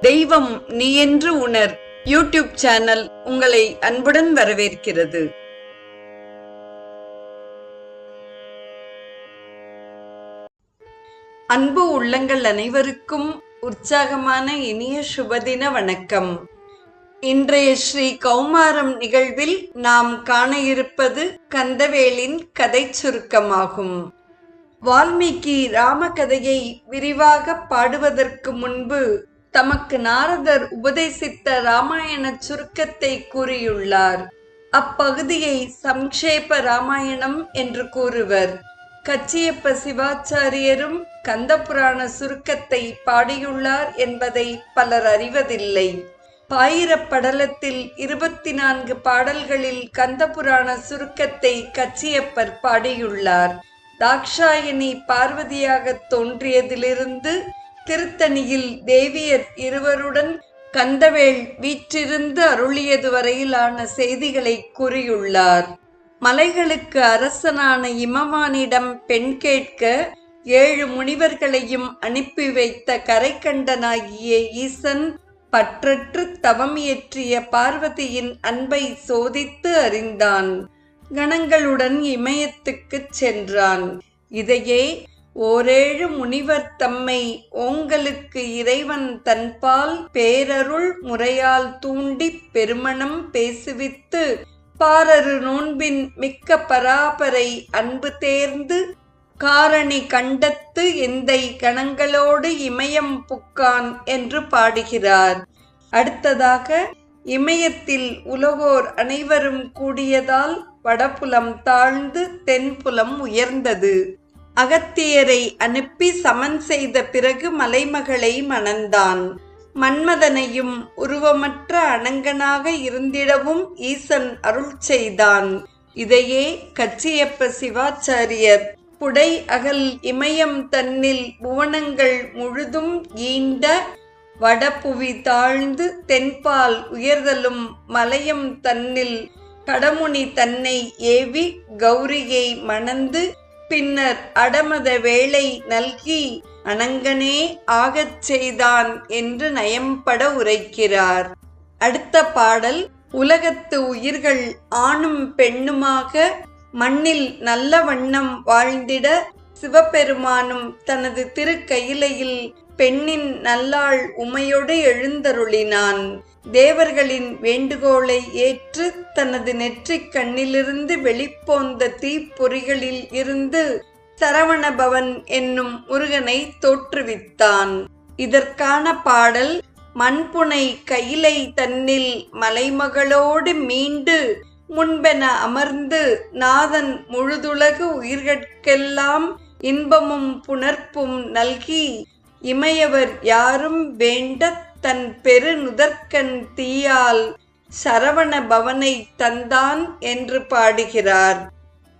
தெய்வம் நீ என்று உணர். யூடியூப் சேனல் உங்களை அன்புடன் வரவேற்கிறது. அன்பு உள்ளங்கள் அனைவருக்கும் உற்சாகமான இனிய சுபதின வணக்கம். இன்றைய ஸ்ரீ கௌமாரம் நிகழ்வில் நாம் காண இருப்பது கந்தவேலின் கதை சுருக்கமாகும். வால்மீகி ராமகதையை விரிவாக பாடுவதற்கு முன்பு தமக்கு நாரதர் உபதேசித்த ராமாயண சுருக்கத்தை கூறியுள்ளார். அப்பகுதியை சம்ஷேப ராமாயணம் என்று கூறுவர். கச்சியப்ப சிவாச்சாரியரும் கந்தபுராண சுருக்கத்தை பாடியுள்ளார் என்பதை பலர் அறிவதில்லை. பாயிரப்படலத்தில் இருபத்தி நான்கு பாடல்களில் கந்தபுராண சுருக்கத்தை கச்சியப்பர் பாடியுள்ளார். தாக்ஷாயணி பார்வதியாக தோன்றியதிலிருந்து திருத்தணியில் தேவியர் இருவருடன் கந்தவேள் வீற்றிருந்து அருளியது வரையிலான செய்திகளை கூறியுள்ளார். மலைகளுக்கு அரசனான இமவானிடம் பெண் கேட்க ஏழு முனிவர்களையும் அனுப்பி வைத்த கரைக்கண்டனாகிய ஈசன் பற்றற்று தவம் இயற்றிய பார்வதியின் அன்பை சோதித்து அறிந்தான். கணங்களுடன் இமயத்துக்குச் சென்றான். இதையே ஓரேழு முனிவர் தம்மை ஓங்களுக்கு இறைவன் தன்பால் பேரருள் முறையால் தூண்டிப் பெருமணம் பேசுவித்து பாரரு நோன்பின் மிக்க பராபரை அன்பு தேர்ந்து காரணி கண்டத்து எந்தை கணங்களோடு இமயம் புக்கான் என்று பாடுகிறார். அடுத்ததாக இமயத்தில் உலகோர் அனைவரும் கூடியதால் வடபுலம் தாழ்ந்து தென்புலம் உயர்ந்தது. அகத்தியரை அனுப்பி சமன் செய்த பிறகு மலைமகளை மணந்தான் மன்மதனையும் உருவமற்ற அணங்கனாக இருந்திடவும் ஈசன் அருள் செய்தான். இதையே கச்சியப்ப சிவாச்சாரியர் புடை அகல் இமயம் தன்னில் புவனங்கள் முழுதும் ஈண்ட வடபுவி தாழ்ந்து தென்பால் உயர்தலும் மலையம் தன்னில் கடமுனி தன்னை ஏவி கௌரியை மணந்து பின்னர் அடமத வேலை நல்கி அனங்கனே ஆகச் செய்தான் என்று நயம்பட உரைக்கிறார். அடுத்த பாடல் உலகத்து உயிர்கள் ஆணும் பெண்ணுமாக மண்ணில் நல்ல வண்ணம் வாழ்ந்திட சிவபெருமானும் தனது திருக்கையிலையில் பெண்ணின் நல்லாள் உமையோடு எழுந்தருளினான். தேவர்களின் வேண்டுகோளை ஏற்று தனது நெற்றிக் கண்ணிலிருந்து வெளிப்போந்த தீப்பொறிகளில் இருந்து சரவணபவன் என்னும் முருகனை தோற்றுவித்தான். இதற்கான பாடல் மண்புனை கையிலை தன்னில் மலைமகளோடு மீண்டு முன்பென அமர்ந்து நாதன் முழுதுலகு உயிர்கட்கெல்லாம் இன்பமும் புணர்ப்பும் நல்கி இமையவர் யாரும் வேண்ட தன் பெரு நுதற்கண் தீயால் சரவண பவனை தந்தான் என்று பாடுகிறார்.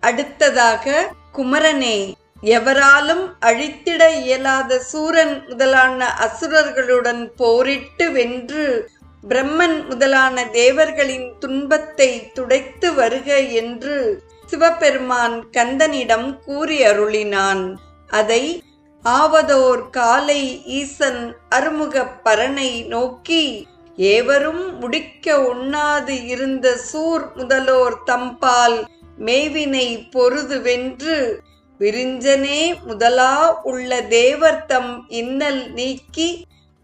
அடுத்ததாக குமரனே எவராலும் அழித்திட இயலாத சூரன் முதலான அசுரர்களுடன் போரிட்டு வென்று பிரம்மன் முதலான தேவர்களின் துன்பத்தை துடைத்து வருக என்று சிவபெருமான் கந்தனிடம் கூறி அருளினான் அதை ஆவதோர் காலை ஈசன் அருமுகப் பரனை நோக்கி ஏவரும் முடிக்க உண்ணாது இருந்த சூர் முதலோர் தம்பால் மேவினை பொருது வென்று விரிஞ்சனே முதலா உள்ள தேவர் தம் இன்னல் நீக்கி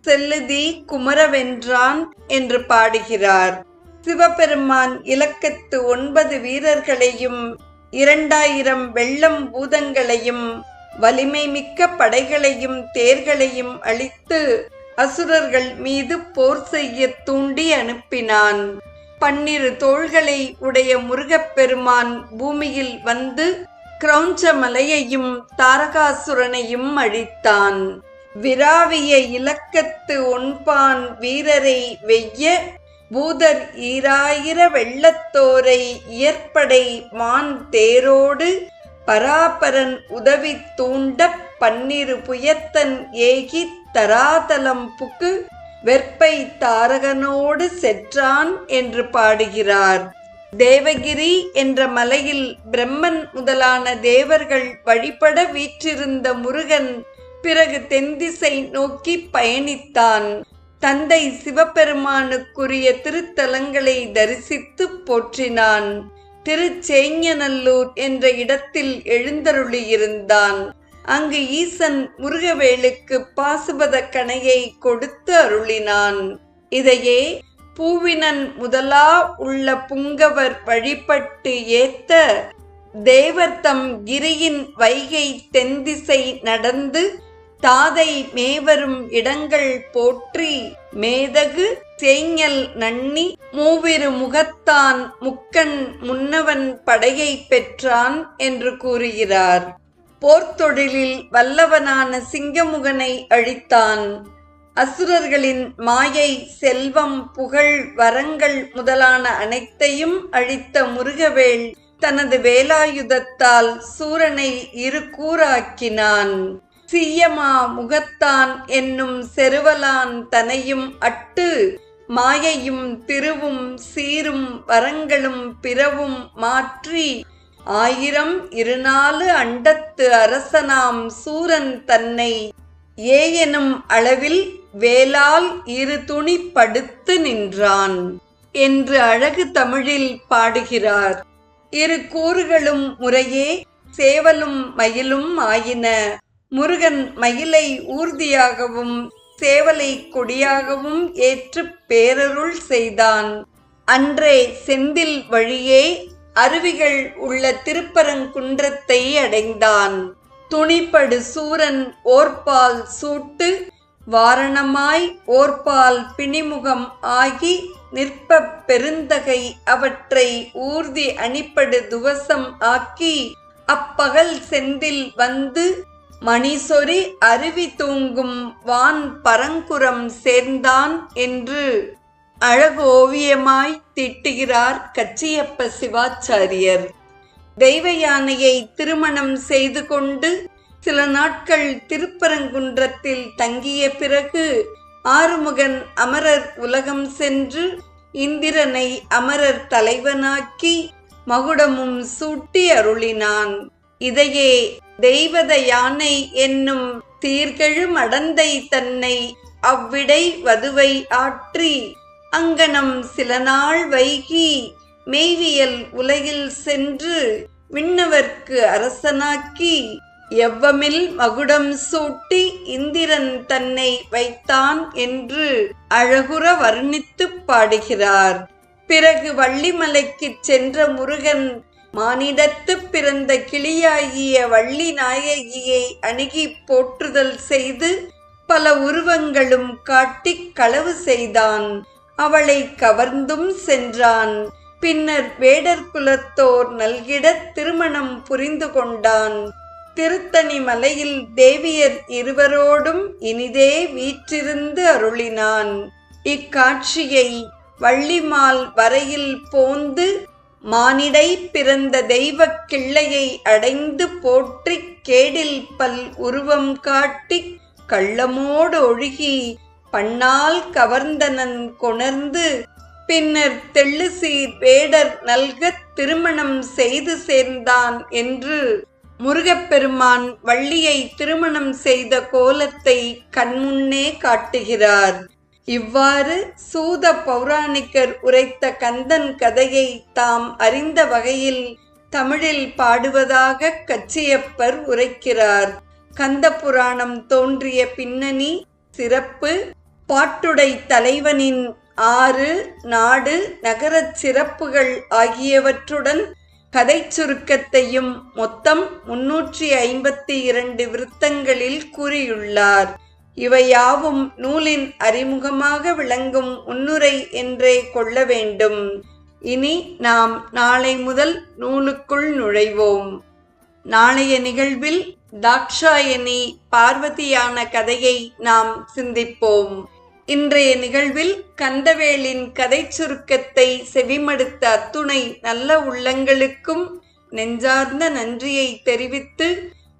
செல்லுதி குமரவென்றான் என்று பாடுகிறார். சிவபெருமான் இலக்கத்து ஒன்பது வீரர்களையும் இரண்டாயிரம் வெள்ளம் பூதங்களையும் வலிமை மிக்க படைகளையும் தேர்களையும் அழித்து அசுரர்கள் மீது போர் செய்ய தூண்டி அனுப்பினான். பன்னிரு தோள்களை உடைய முருகப்பெருமான் பூமியில் வந்து கிரௌஞ்ச மலையையும் தாரகாசுரனையும் அழித்தான். விராவிய இலக்கத்து ஒன்பான் வீரரை வெய்ய பூதர் ஈராயிர வெள்ளத்தோரை இயற்படை மான் தேரோடு பராபரன் உதவி தூண்ட பன்னிரு புயத்தன் ஏகி தராதலம் புக்கு வெற்பை தாரகனோடு செற்றான் என்று பாடுகிறார். தேவகிரி என்ற மலையில் பிரம்மன் முதலான தேவர்கள் வழிபட வீற்றிருந்த முருகன் பிறகு தென்திசை நோக்கி பயணித்தான். தந்தை சிவபெருமானுக்குரிய திருத்தலங்களை தரிசித்து போற்றினான். திருச்சேஞ்சநல்லூர் என்ற இடத்தில் எழுந்தருளியிருந்தான். அங்கு ஈசன் முருகவேலுக்கு பாசுபத கணையை கொடுத்து அருளினான். இதையே பூவினன் முதலா உள்ள புங்கவர் வழிபட்டு ஏத்த தேவர்தம் கிரியின் வைகை தென்திசை நடந்து தாதை மேவரும் இடங்கள் போற்றி மேதகு சேங்கல் நன்னி மூவிரு முகத்தான் முக்கன் முன்னவன் படையை பெற்றான் என்று கூறுகிறார். போர்த்தொழிலில் வல்லவனான சிங்கமுகனை அழித்தான். அசுரர்களின் மாயை செல்வம் புகழ் வரங்கள் முதலான அனைத்தையும் அழித்த முருகவேள் தனது வேலாயுதத்தால் சூரனை இரு கூறாக்கினான். சீயமா முகத்தான் என்னும் செருவலான் தனையும் அட்டு. மாயையும் திருவும் சீரும் வரங்களும் பிறவும் மாற்றி. ஆயிரம் இருநாலு அண்டத்து அரசனாம் சூரன் தன்னை. ஏயெனும் அளவில் வேலால் இரு துணி படுத்து நின்றான் என்று அழகு தமிழில் பாடுகிறார். இரு கூறுகளும் முறையே சேவலும் மயிலும் ஆயின. முருகன் மயிலை ஊர்தியாகவும் சேவலை கொடியாகவும் ஏற்று பேரருள் செய்தான். அன்றே செந்தில் வழியே அருவிகள் உள்ள திருப்பரங்குன்றத்தை அடைந்தான். துணிப்படு சூரன் ஓர்பால் சூட்டு வாரணமாய் ஓர்பால் பிணிமுகம் ஆகி நிற்ப பெருந்தகை அவற்றை ஊர்தி அணிப்படு துவசம் ஆக்கி அப்பகல் செந்தில் வந்து மணிசொரி அருவி தூங்கும் வான் பரங்குரம் சேர்ந்தான் என்று அழகோவியமாய் திட்டுகிறார் கச்சியப்ப சிவாச்சாரியர். தெய்வ யானையை திருமணம் செய்து கொண்டு சில நாட்கள் திருப்பரங்குன்றத்தில் தங்கிய பிறகு ஆறுமுகன் அமரர் உலகம் சென்று இந்திரனை அமரர் தலைவனாக்கி மகுடமும் சூட்டி அருளினான். இதையே தெய்வத யானை என்னும் தீர்கெழு மடந்தை தன்னை அவ்விடை வதுவை ஆற்றி அங்கனம் சில நாள் வைகி மெய்வியல் உலகில் சென்று விண்ணவர்க்கு அரசனாக்கி எவ்வமில் மகுடம் சூட்டி இந்திரன் தன்னை வைத்தான் என்று அழகுற வர்ணித்துப் பாடுகிறார். பிறகு வள்ளிமலைக்குச் சென்ற முருகன் மானிடத்து பிறந்த கிளியாகிய வள்ளி நாயகியை அணுகி போற்றுதல் செய்து பல உருவங்களும் காட்டிக் களவு செய்தான். அவளை கவர்ந்தும் சென்றான். பின்னர் வேடர் குலத்தோர் நல்கிட திருமணம் புரிந்து கொண்டான். திருத்தணி மலையில் தேவியர் இருவரோடும் இனிதே வீற்றிருந்து அருளினான். இக்காட்சியை வள்ளிமால் வரையில் போந்து மானிடை பிறந்த தெய்வக் கிள்ளையை அடைந்து போற்றிக் கேடில் பல் உருவம் காட்டிக் கள்ளமோடு ஒழுகி பண்ணால் கவர்ந்தனன் கொணர்ந்து பின்னர் தெள்ளுசீர் வேடர் நல்கத் திருமணம் செய்து சேர்ந்தான் என்று முருகப்பெருமான் வள்ளியை திருமணம் செய்த கோலத்தை கண்முன்னே காட்டுகிறார். இவ்வாறு சூத பௌராணிகர் உரைத்த கந்தன் கதையை தாம் அறிந்த வகையில் தமிழில் பாடுவதாக கச்சியப்பர் உரைக்கிறார். கந்த புராணம் தோன்றிய பின்னணி சிறப்பு பாட்டுடை தலைவனின் ஆறு நாடு நகரச் சிறப்புகள் ஆகியவற்றுடன் கதை சுருக்கத்தையும் மொத்தம் முன்னூற்றி ஐம்பத்தி இரண்டு விருத்தங்களில் கூறியுள்ளார். இவையாவும் நூலின் அறிமுகமாக விளங்கும் உன்னுரை என்றே கொள்ள வேண்டும். இனி நாம் நாளை முதல் நூலுக்குள் நுழைவோம். நாளைய நிகழ்வில் தாக்ஷாயணி பார்வதியான கதையை நாம் சிந்திப்போம். இன்றைய நிகழ்வில் கந்தவேலின் கதை சுருக்கத்தை செவிமடுத்த அத்துணை நல்ல உள்ளங்களுக்கும் நெஞ்சார்ந்த நன்றியை தெரிவித்து